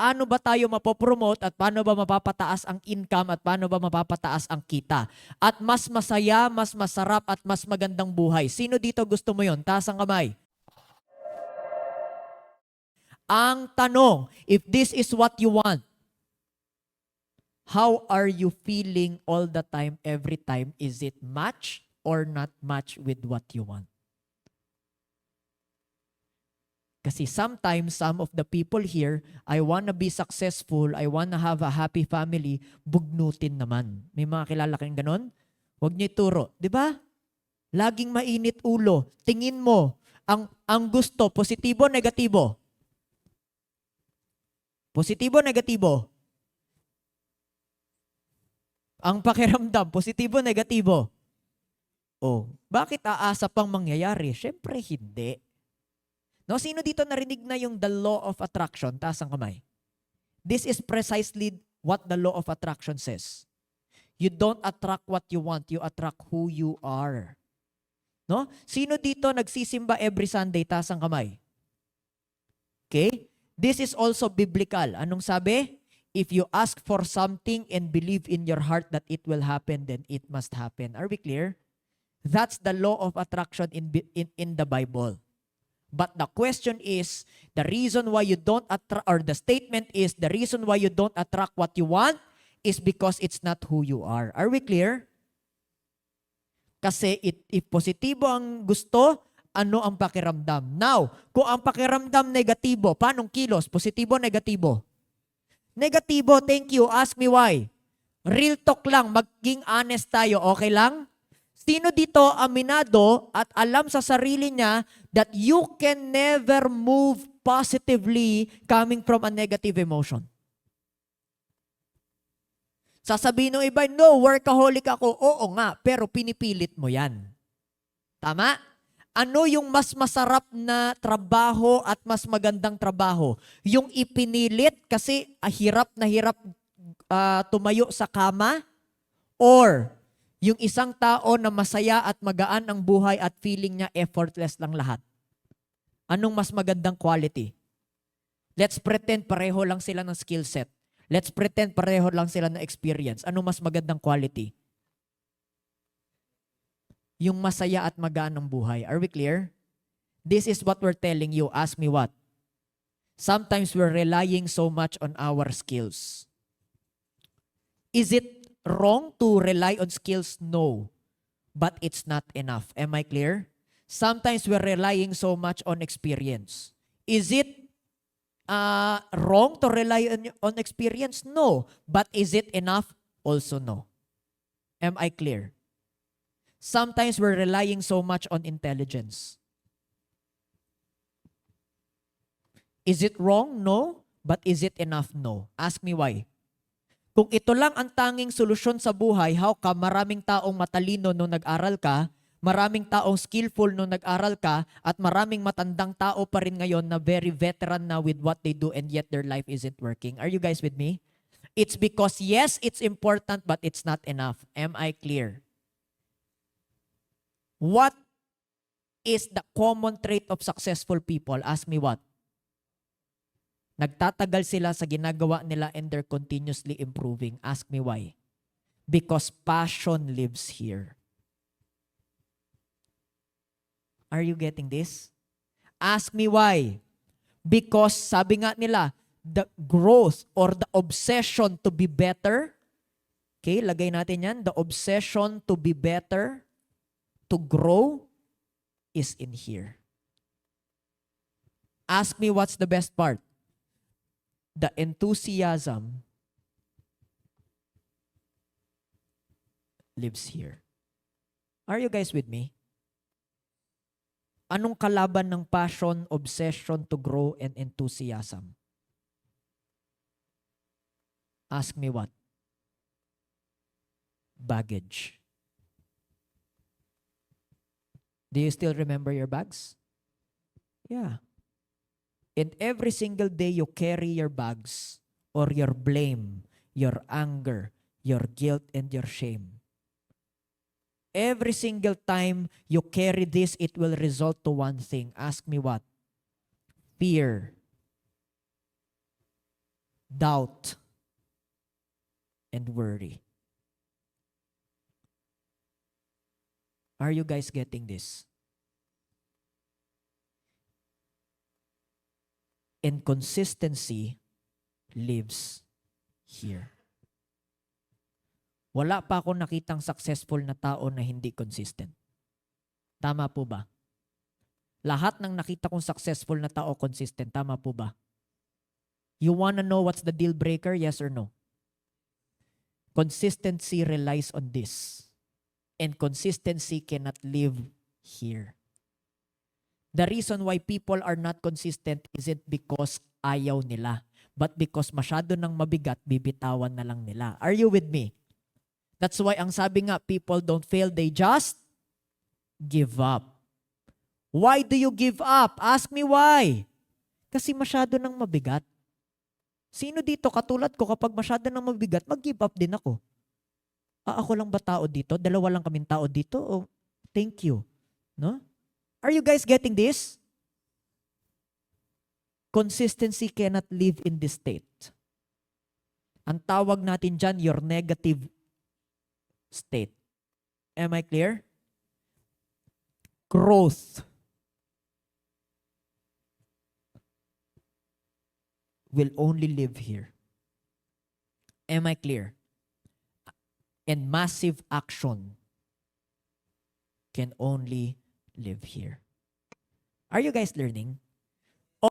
paano ba tayo mapopromote at paano ba mapapataas ang income at paano ba mapapataas ang kita. At mas masaya, mas masarap at mas magandang buhay. Sino dito gusto mo yon? Taas ang kamay. Ang tanong, if this is what you want, how are you feeling all the time, every time? Is it match or not match with what you want? Kasi sometimes, some of the people here, I wanna be successful, I wanna have a happy family, bugnutin naman. May mga kilala kayong ganon? Huwag niyo ituro. Di ba? Laging mainit ulo. Tingin mo, ang, ang gusto, positibo, negatibo? Positibo, negatibo? Ang pakiramdam, positibo, negatibo? Oh, bakit aasa pang mangyayari? Siyempre, hindi. No, sino dito narinig na yung the law of attraction? Taas ang kamay. This is precisely what the law of attraction says. You don't attract what you want, you attract who you are. No? Sino dito nagsisimba every Sunday? Taas ang kamay. Okay? This is also biblical. Anong sabi? If you ask for something and believe in your heart that it will happen, then it must happen. Are we clear? That's the law of attraction in, in, in the Bible. But the question is, the reason why you don't attract, or the statement is, the reason why you don't attract what you want is because it's not who you are. Are we clear? Kasi it, if positibo ang gusto, ano ang pakiramdam? Now, kung ang pakiramdam negatibo, paanong kilos? Positibo, negatibo? Negatibo, thank you. Ask me why. Real talk lang, maging honest tayo, okay lang? Sino dito aminado at alam sa sarili niya that you can never move positively coming from a negative emotion? Sasabihin ng iba, no, workaholic ako. Oo nga, pero pinipilit mo yan. Tama? Ano yung mas masarap na trabaho at mas magandang trabaho? Yung ipinilit kasi ah, hirap na hirap ah, tumayo sa kama? Or yung isang tao na masaya at magaan ang buhay at feeling niya effortless lang lahat? Anong mas magandang quality? Let's pretend pareho lang sila ng skill set. Let's pretend pareho lang sila ng experience. Anong mas magandang quality? Yung masaya at magaan ang buhay. Are we clear? This is what we're telling you. Ask me what? Sometimes we're relying so much on our skills. Is it wrong to rely on skills? No. But it's not enough. Am I clear? Sometimes we're relying so much on experience. Is it uh, wrong to rely on, on experience? No. But is it enough? Also no. Am I clear? Sometimes we're relying so much on intelligence. Is it wrong? No. But is it enough? No. Ask me why. Kung ito lang ang tanging solusyon sa buhay, how ka maraming taong matalino nung nag-aral ka, maraming taong skillful nung nag-aral ka, at maraming matandang tao pa rin ngayon na very veteran na with what they do and yet their life isn't working. Are you guys with me? It's because yes, it's important but it's not enough. Am I clear? What is the common trait of successful people? Ask me what? Nagtatagal sila sa ginagawa nila and they're continuously improving. Ask me why. Because passion lives here. Are you getting this? Ask me why. Because sabi nga nila, the growth or the obsession to be better, okay, lagay natin yan, the obsession to be better, to grow, is in here. Ask me what's the best part? The enthusiasm lives here. Are you guys with me? Anong kalaban ng passion, obsession to grow, and enthusiasm? Ask me what? Baggage. Do you still remember your bags? Yeah. And every single day you carry your bags or your blame, your anger, your guilt, and your shame. Every single time you carry this, it will result to one thing. Ask me what? Fear. doubt, and worry. Are you guys getting this? And consistency lives here. Wala pa ako nakitang successful na tao na hindi consistent. Tama po ba? Lahat ng nakita kong successful na tao consistent. Tama po ba? You wanna know what's the deal breaker? Yes or no? Consistency relies on this. And consistency cannot live here. The reason why people are not consistent isn't because ayaw nila, but because masyado nang mabigat, bibitawan na lang nila. Are you with me? That's why ang sabi nga, people don't fail, they just give up. Why do you give up? Ask me why. Kasi masyado nang mabigat. Sino dito katulad ko kapag masyado nang mabigat, mag-give up din ako. Ah, ako lang ba tao dito? Dalawa lang kaming tao dito? Oh, thank you. No? Are you guys getting this? Consistency cannot live in this state. Ang tawag natin dyan, your negative state. Am I clear? Growth will only live here. Am I clear? And massive action can only live here. Are you guys learning?